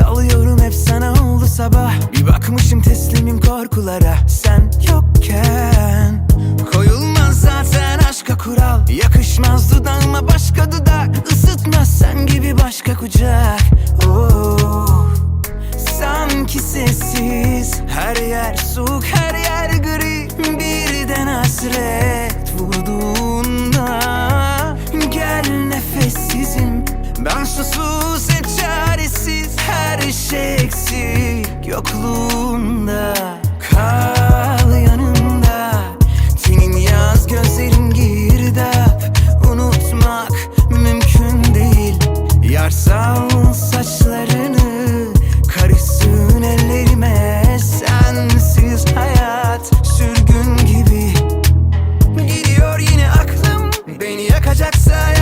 Dalıyorum hep sana oldu sabah. Bir bakmışım teslimim korkulara. Sen yokken Koyulmaz zaten aşka kural. Yakışmaz dudağıma başka dudak. Isıtmaz sen gibi başka kucak. Oh. Sanki sessiz. Her yer soğuk her yer gri. Birden hasret vurduğunda Gel nefessizim. Ben susuz Yokluğunda kal yanında Tenin yaz gözlerin girdap Unutmak mümkün değil. Yar saçlarını Karışsın ellerime. Sensiz hayat sürgün gibi. Gidiyor yine aklım Beni yakacaksa